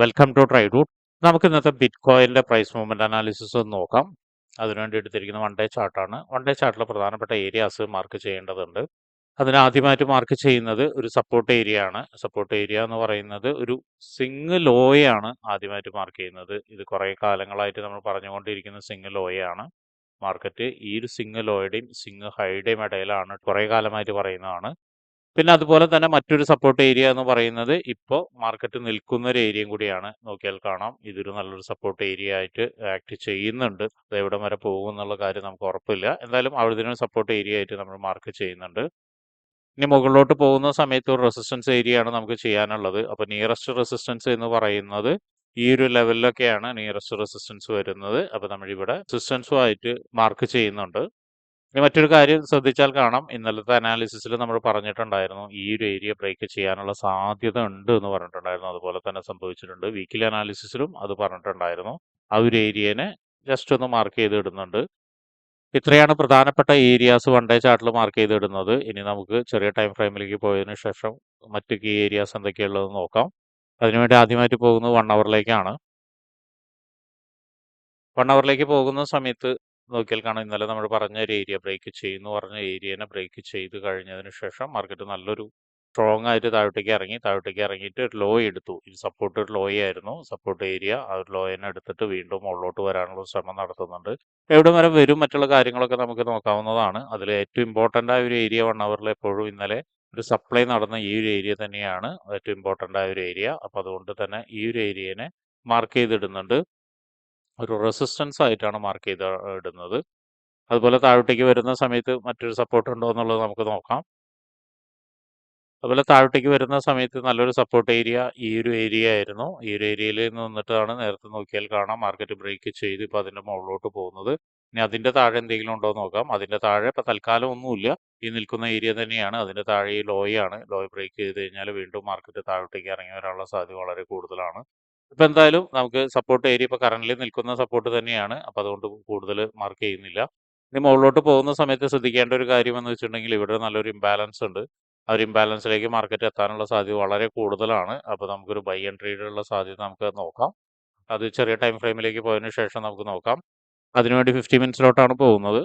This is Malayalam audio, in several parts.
വെൽക്കം ടു ട്രൈ റൂട്ട് നമുക്ക് ഇന്നത്തെ ബിറ്റ് കോയിന്റെ പ്രൈസ് മൂവ്മെന്റ് അനാലിസിസ് ഒന്ന് നോക്കാം. അതിനുവേണ്ടി എടുത്തിരിക്കുന്ന വൺ ഡേ ചാർട്ടാണ് വൺ ഡേ ചാർട്ടിലെ പ്രധാനപ്പെട്ട ഏരിയാസ് മാർക്ക് ചെയ്യേണ്ടതുണ്ട്. അതിനാദ്യമായിട്ട് മാർക്ക് ചെയ്യുന്നത് ഒരു സപ്പോർട്ട് ഏരിയ ആണ്. സപ്പോർട്ട് ഏരിയ എന്ന് പറയുന്നത് ഒരു സിംഗ് ലോയാണ് ആദ്യമായിട്ട് മാർക്ക് ചെയ്യുന്നത്. ഇത് കുറേ കാലങ്ങളായിട്ട് നമ്മൾ പറഞ്ഞുകൊണ്ടിരിക്കുന്ന സിംഗ് ലോയാണ് മാർക്കറ്റ് ഈ ഒരു സിംഗ് ലോയുടെയും സിംഗ് ഹൈയുടെയും ഇടയിലാണ് കുറേ കാലമായിട്ട് പറയുന്നതാണ്. പിന്നെ അതുപോലെ തന്നെ മറ്റൊരു സപ്പോർട്ട് ഏരിയ എന്ന് പറയുന്നത് ഇപ്പോൾ മാർക്കറ്റ് നിൽക്കുന്ന ഒരു ഏരിയ കൂടിയാണ്. നോക്കിയാൽ കാണാം. ഇതൊരു നല്ലൊരു സപ്പോർട്ട് ഏരിയ ആയിട്ട് ആക്ട് ചെയ്യുന്നുണ്ട്. അത് എവിടെ വരെ പോകും എന്നുള്ള കാര്യം നമുക്ക് ഉറപ്പില്ല. എന്തായാലും അവിടെ സപ്പോർട്ട് ഏരിയ ആയിട്ട് നമ്മൾ മാർക്ക് ചെയ്യുന്നുണ്ട്. ഇനി മുകളിലോട്ട് പോകുന്ന സമയത്ത് ഒരു റെസിസ്റ്റൻസ് ഏരിയ ആണ് നമുക്ക് ചെയ്യാനുള്ളത്. അപ്പോൾ നിയറസ്റ്റ് റെസിസ്റ്റൻസ് എന്ന് പറയുന്നത് ഈ ഒരു ലെവലിലൊക്കെയാണ് നിയറസ്റ്റ് റെസിസ്റ്റൻസ് വരുന്നത്. അപ്പോൾ നമ്മളിവിടെ റെസിസ്റ്റൻസുമായിട്ട് മാർക്ക് ചെയ്യുന്നുണ്ട്. ഇനി മറ്റൊരു കാര്യം ശ്രദ്ധിച്ചാൽ കാണാം. ഇന്നലത്തെ അനാലിസിസിൽ നമ്മൾ പറഞ്ഞിട്ടുണ്ടായിരുന്നു ഈ ഒരു ഏരിയ ബ്രേക്ക് ചെയ്യാനുള്ള സാധ്യത ഉണ്ട് എന്ന് പറഞ്ഞിട്ടുണ്ടായിരുന്നു. അതുപോലെ തന്നെ സംഭവിച്ചിട്ടുണ്ട്. വീക്കിലി അനാലിസിസിലും അത് പറഞ്ഞിട്ടുണ്ടായിരുന്നു. ആ ഒരു ഏരിയനെ ജസ്റ്റ് ഒന്ന് മാർക്ക് ചെയ്ത് ഇടുന്നുണ്ട്. ഇത്രയാണ് പ്രധാനപ്പെട്ട ഏരിയാസ് വൺ ഡേ ചാർട്ടിൽ മാർക്ക് ചെയ്ത് ഇടുന്നത്. ഇനി നമുക്ക് ചെറിയ ടൈം ഫ്രെയിമിലേക്ക് പോയതിനു ശേഷം മറ്റ് കീ ഏരിയാസ് എന്തൊക്കെയുള്ളതെന്ന് നോക്കാം. അതിനുവേണ്ടി ആദ്യമായിട്ട് പോകുന്നത് വൺ അവറിലേക്കാണ് വൺ അവറിലേക്ക് പോകുന്ന സമയത്ത് നോക്കിയാൽ കാണാം ഇന്നലെ നമ്മൾ പറഞ്ഞ ഒരു ഏരിയ ബ്രേക്ക് ചെയ്യുന്നു പറഞ്ഞ ഏരിയനെ ബ്രേക്ക് ചെയ്ത് കഴിഞ്ഞതിന് ശേഷം മാർക്കറ്റ് നല്ലൊരു സ്ട്രോങ് ആയിട്ട് താഴോട്ടേക്ക് ഇറങ്ങി താഴോട്ടേക്ക് ഇറങ്ങിയിട്ട് ഒരു ലോ എടുത്തു. ഇത് സപ്പോർട്ട് ഒരു ലോ ആയിരുന്നു. സപ്പോർട്ട് ഏരിയ ആ ഒരു ലോയിനെ എടുത്തിട്ട് വീണ്ടും മുകളിലോട്ട് വരാനുള്ള ശ്രമം നടത്തുന്നുണ്ട്. എവിടെ വരെ വരും മറ്റുള്ള കാര്യങ്ങളൊക്കെ നമുക്ക് നോക്കാവുന്നതാണ്. അതിൽ ഏറ്റവും ഇമ്പോർട്ടന്റ് ആയ ഒരു ഏരിയ വൺ അവറിൽ എപ്പോഴും ഇന്നലെ ഒരു സപ്ലൈ നടന്ന ഈ ഒരു ഏരിയ തന്നെയാണ് ഏറ്റവും ഇമ്പോർട്ടന്റ് ആയ ഒരു ഏരിയ അപ്പോൾ അതുകൊണ്ട് തന്നെ ഈ ഒരു ഏരിയനെ മാർക്ക് ചെയ്തിടുന്നുണ്ട്. ഒരു റെസിസ്റ്റൻസ് ആയിട്ടാണ് മാർക്ക് ചെയ്ത് ഇടുന്നത്. അതുപോലെ താഴോട്ടേക്ക് വരുന്ന സമയത്ത് മറ്റൊരു സപ്പോർട്ട് ഉണ്ടോ എന്നുള്ളത് നമുക്ക് നോക്കാം. അതുപോലെ താഴോട്ടേക്ക് വരുന്ന സമയത്ത് നല്ലൊരു സപ്പോർട്ട് ഏരിയ ഈ ഒരു ഏരിയ ആയിരുന്നു. ഈ ഒരു ഏരിയയിൽ നിന്നിട്ടാണ് നേരത്തെ നോക്കിയാൽ കാണാം. മാർക്കറ്റ് ബ്രേക്ക് ചെയ്ത് ഇപ്പോൾ അതിന്റെ മുകളിലോട്ട് പോകുന്നത്. ഇനി അതിന്റെ താഴെ എന്തെങ്കിലും ഉണ്ടോ നോക്കാം. അതിന്റെ താഴെ ഇപ്പോൾ തൽക്കാലം ഒന്നുമില്ല. ഈ നിൽക്കുന്ന ഏരിയ തന്നെയാണ്. അതിന്റെ താഴെ ഈ ലോയാണ് ലോയ് ബ്രേക്ക് ചെയ്ത് കഴിഞ്ഞാൽ വീണ്ടും മാർക്കറ്റ് താഴോട്ടേക്ക് ഇറങ്ങി വരാനുള്ള സാധ്യത വളരെ കൂടുതലാണ്. ഇപ്പം എന്തായാലും നമുക്ക് സപ്പോർട്ട് ഏരിയ ഇപ്പോൾ കറന്റ് നിൽക്കുന്ന സപ്പോർട്ട് തന്നെയാണ്. അപ്പോൾ അതുകൊണ്ട് കൂടുതൽ മാർക്ക് ചെയ്യുന്നില്ല. ഇനി മുകളിലോട്ട് പോകുന്ന സമയത്ത് ശ്രദ്ധിക്കേണ്ട ഒരു കാര്യം എന്ന് വെച്ചിട്ടുണ്ടെങ്കിൽ ഇവിടെ നല്ലൊരു ഇംബാലൻസ് ഉണ്ട്. ആ ഒരു ഇംബാലൻസിലേക്ക് മാർക്കറ്റ് എത്താനുള്ള സാധ്യത വളരെ കൂടുതലാണ്. അപ്പോൾ നമുക്കൊരു ബൈ ആൻഡ് ട്രേഡിലുള്ള സാധ്യത നമുക്ക് നോക്കാം. അത് ചെറിയ ടൈം ഫ്രെയിമിലേക്ക് പോയതിനു ശേഷം നമുക്ക് നോക്കാം. അതിനുവേണ്ടി ഫിഫ്റ്റി മിനിറ്റ്സിലോട്ടാണ് പോകുന്നത്.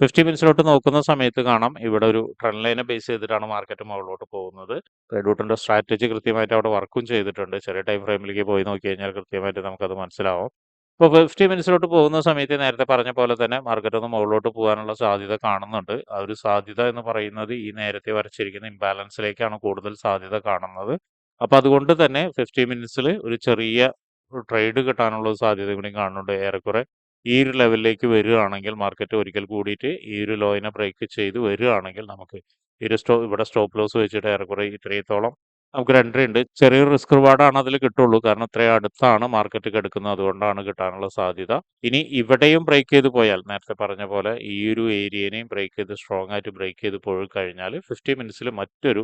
ഫിഫ്റ്റി മിനിറ്റ്സിലോട്ട് നോക്കുന്ന സമയത്ത് കാണാം. ഇവിടെ ഒരു ട്രെൻഡ് ലൈനെ ബേസ് ചെയ്തിട്ടാണ് മാർക്കറ്റ് മുകളിലോട്ട് പോകുന്നത്. റെഡൂട്ടിന്റെ സ്ട്രാറ്റജി കൃത്യമായിട്ട് അവിടെ വർക്കും ചെയ്തിട്ടുണ്ട്. ചെറിയ ടൈം ഫ്രെയിമിലേക്ക് പോയി നോക്കി കഴിഞ്ഞാൽ കൃത്യമായിട്ട് നമുക്കത് മനസ്സിലാവും. ഇപ്പോൾ ഫിഫ്റ്റി മിനിറ്റ്സിലോട്ട് പോകുന്ന സമയത്ത് നേരത്തെ പറഞ്ഞ പോലെ തന്നെ മാർക്കറ്റ് ഒന്ന് മുകളിലോട്ട് പോകാനുള്ള സാധ്യത കാണുന്നുണ്ട്. ആ ഒരു സാധ്യത എന്ന് പറയുന്നത് ഈ നേരത്തെ വരച്ചിരിക്കുന്ന ഇംബാലൻസിലേക്കാണ് കൂടുതൽ സാധ്യത കാണുന്നത്. അപ്പോൾ അതുകൊണ്ട് തന്നെ ഫിഫ്റ്റി മിനിറ്റ്സിൽ ഒരു ചെറിയ ട്രേഡ് കിട്ടാനുള്ള സാധ്യത കൂടി കാണുന്നുണ്ട് ഏറെക്കുറെ. ഈ ഒരു ലെവലിലേക്ക് വരികയാണെങ്കിൽ മാർക്കറ്റ് ഒരിക്കൽ കൂടിയിട്ട് ഈ ഒരു ലോയിനെ ബ്രേക്ക് ചെയ്ത് വരികയാണെങ്കിൽ നമുക്ക് ഈ ഒരു സ്റ്റോ ഇവിടെ സ്റ്റോപ്പ് ലോസ് വെച്ചിട്ട് ഏറെക്കുറെ ഇത്രയത്തോളം നമുക്ക് എൻട്രി ഉണ്ട് ചെറിയൊരു റിസ്ക് റിവാർഡാണ് അതിൽ കിട്ടുള്ളൂ. കാരണം ഇത്രയും അടുത്താണ് മാർക്കറ്റ് കിടക്കുന്നത്. അതുകൊണ്ടാണ് കിട്ടാനുള്ള സാധ്യത. ഇനി ഇവിടെയും ബ്രേക്ക് ചെയ്ത് പോയാൽ നേരത്തെ പറഞ്ഞ പോലെ ഈ ഒരു ഏരിയനെയും ബ്രേക്ക് ചെയ്ത് സ്ട്രോങ് ആയിട്ട് ബ്രേക്ക് ചെയ്ത് പോയി കഴിഞ്ഞാൽ ഫിഫ്റ്റി മിനിറ്റ്സിൽ മറ്റൊരു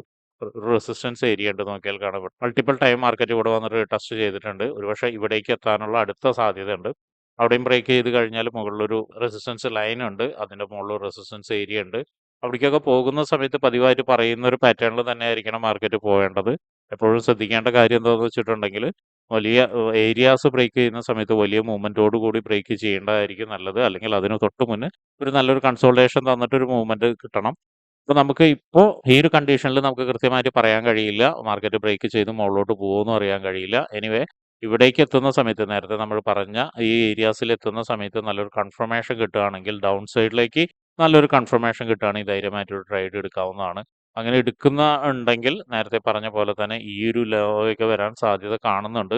റെസിസ്റ്റൻസ് ഏരിയ ഉണ്ട് നോക്കിയാൽ കാണാൻ മൾട്ടിപ്പിൾ ടൈം മാർക്കറ്റ് ഇവിടെ വന്നിട്ട് ടെസ്റ്റ് ചെയ്തിട്ടുണ്ട്. ഒരുപക്ഷെ ഇവിടേക്ക് എത്താനുള്ള അടുത്ത സാധ്യത ഉണ്ട് അവിടെയും ബ്രേക്ക് ചെയ്ത് കഴിഞ്ഞാൽ മുകളിലൊരു റെസിസ്റ്റൻസ് ലൈൻ ഉണ്ട്. അതിന്റെ മുകളിൽ റെസിസ്റ്റൻസ് ഏരിയ ഉണ്ട്. അവിടേക്കൊക്കെ പോകുന്ന സമയത്ത് പതിവായിട്ട് പറയുന്ന ഒരു പാറ്റേണിൽ തന്നെ ആയിരിക്കണം മാർക്കറ്റ് പോകേണ്ടത് എപ്പോഴും ശ്രദ്ധിക്കേണ്ട കാര്യം എന്താണെന്ന് വെച്ചിട്ടുണ്ടെങ്കിൽ വലിയ ഏരിയാസ് ബ്രേക്ക് ചെയ്യുന്ന സമയത്ത് വലിയ മൂവ്മെന്റോട് കൂടി ബ്രേക്ക് ചെയ്യേണ്ടതായിരിക്കും നല്ലത്. അല്ലെങ്കിൽ അതിന് തൊട്ട് മുന്നേ ഒരു നല്ലൊരു കൺസോൾട്ടേഷൻ തന്നിട്ട് ഒരു മൂവ്മെന്റ് കിട്ടണം. അപ്പോൾ നമുക്ക് ഇപ്പോൾ ഈ ഒരു കണ്ടീഷനിൽ നമുക്ക് കൃത്യമായിട്ട് പറയാൻ കഴിയില്ല. മാർക്കറ്റ് ബ്രേക്ക് ചെയ്ത് മുകളിലോട്ട് പോകുമെന്ന് അറിയാൻ കഴിയില്ല. എനിവേ ഇവിടേക്ക് എത്തുന്ന സമയത്ത് നേരത്തെ നമ്മൾ പറഞ്ഞ ഈ ഏരിയാസിൽ എത്തുന്ന സമയത്ത് നല്ലൊരു കൺഫർമേഷൻ കിട്ടുകയാണെങ്കിൽ ഡൗൺ സൈഡിലേക്ക് നല്ലൊരു കൺഫർമേഷൻ കിട്ടുകയാണെങ്കിൽ ധൈര്യമായിട്ടൊരു ട്രേഡ് എടുക്കാവുന്നതാണ്. അങ്ങനെ എടുക്കുന്ന ഉണ്ടെങ്കിൽ നേരത്തെ പറഞ്ഞ പോലെ തന്നെ ഈ ഒരു ലോയൊക്കെ വരാൻ സാധ്യത കാണുന്നുണ്ട്.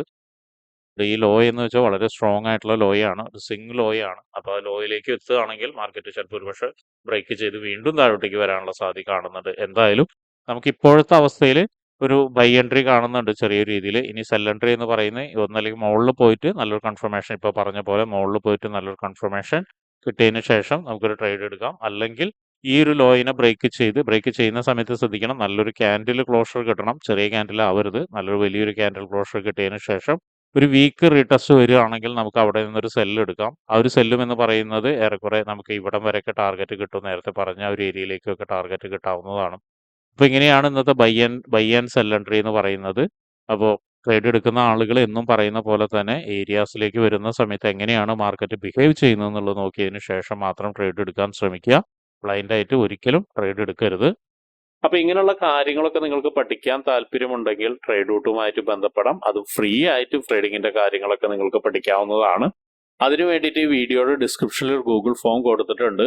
ഈ ലോ എന്ന് വെച്ചാൽ വളരെ സ്ട്രോങ് ആയിട്ടുള്ള ലോയാണ് ഒരു സിംഗ് ലോയാണ് അപ്പോൾ ആ ലോയിലേക്ക് എത്തുകയാണെങ്കിൽ മാർക്കറ്റ് ചിലപ്പോൾ ഒരുപക്ഷെ ബ്രേക്ക് ചെയ്ത് വീണ്ടും താഴോട്ടേക്ക് വരാനുള്ള സാധ്യത കാണുന്നുണ്ട്. എന്തായാലും നമുക്ക് ഇപ്പോഴത്തെ അവസ്ഥയിൽ ഒരു ബൈ എൻട്രി കാണുന്നുണ്ട് ചെറിയ രീതിയിൽ ഇനി സെൽ എൻട്രി എന്ന് പറയുന്നത് ഒന്നല്ലെങ്കിൽ മുകളിൽ പോയിട്ട് നല്ലൊരു കൺഫർമേഷൻ ഇപ്പോൾ പറഞ്ഞ പോലെ മുകളിൽ പോയിട്ട് നല്ലൊരു കൺഫർമേഷൻ കിട്ടിയതിന് ശേഷം നമുക്കൊരു ട്രേഡ് എടുക്കാം. അല്ലെങ്കിൽ ഈ ഒരു ലോയിനെ ബ്രേക്ക് ചെയ്ത് ബ്രേക്ക് ചെയ്യുന്ന സമയത്ത് ശ്രദ്ധിക്കണം. നല്ലൊരു ക്യാൻഡിൽ ക്ലോഷർ കിട്ടണം. ചെറിയ ക്യാൻഡിൽ ആവരുത്. നല്ലൊരു വലിയൊരു ക്യാൻഡിൽ ക്ലോഷർ കിട്ടിയതിന് ശേഷം ഒരു വീക്ക് റീടെസ്റ്റ് വരികയാണെങ്കിൽ നമുക്ക് അവിടെ നിന്നൊരു സെല്ല് എടുക്കാം. ആ ഒരു സെല്ലും എന്ന് പറയുന്നത് ഏറെക്കുറെ നമുക്ക് ഇവിടം വരെയൊക്കെ ടാർഗറ്റ് കിട്ടും. നേരത്തെ പറഞ്ഞ ആ ഒരു ഏരിയയിലേക്കൊക്കെ ടാർഗറ്റ് കിട്ടാവുന്നതാണ്. അപ്പോൾ ഇങ്ങനെയാണ് ഇന്നത്തെ ബൈ ആൻഡ് ബൈ ആൻഡ് എന്ന് പറയുന്നത്. അപ്പോൾ ട്രേഡ് എടുക്കുന്ന ആളുകൾ എന്നും പറയുന്ന പോലെ തന്നെ ഏരിയാസിലേക്ക് വരുന്ന സമയത്ത് എങ്ങനെയാണ് മാർക്കറ്റ് ബിഹേവ് ചെയ്യുന്നത് എന്നുള്ളത് നോക്കിയതിന് ശേഷം മാത്രം ട്രേഡ് എടുക്കാൻ ശ്രമിക്കുക. ബ്ലൈൻഡ് ആയിട്ട് ഒരിക്കലും ട്രേഡ് എടുക്കരുത്. അപ്പോൾ ഇങ്ങനെയുള്ള കാര്യങ്ങളൊക്കെ നിങ്ങൾക്ക് പഠിക്കാൻ താല്പര്യമുണ്ടെങ്കിൽ ട്രേഡ് റൂട്ടുമായിട്ട് ബന്ധപ്പെടാം. അത് ഫ്രീ ആയിട്ട് ട്രേഡിങ്ങിന്റെ കാര്യങ്ങളൊക്കെ നിങ്ങൾക്ക് പഠിക്കാവുന്നതാണ്. അതിനു വേണ്ടിയിട്ട് ഈ വീഡിയോയുടെ ഡിസ്ക്രിപ്ഷനിൽ ഒരു ഗൂഗിൾ ഫോം കൊടുത്തിട്ടുണ്ട്.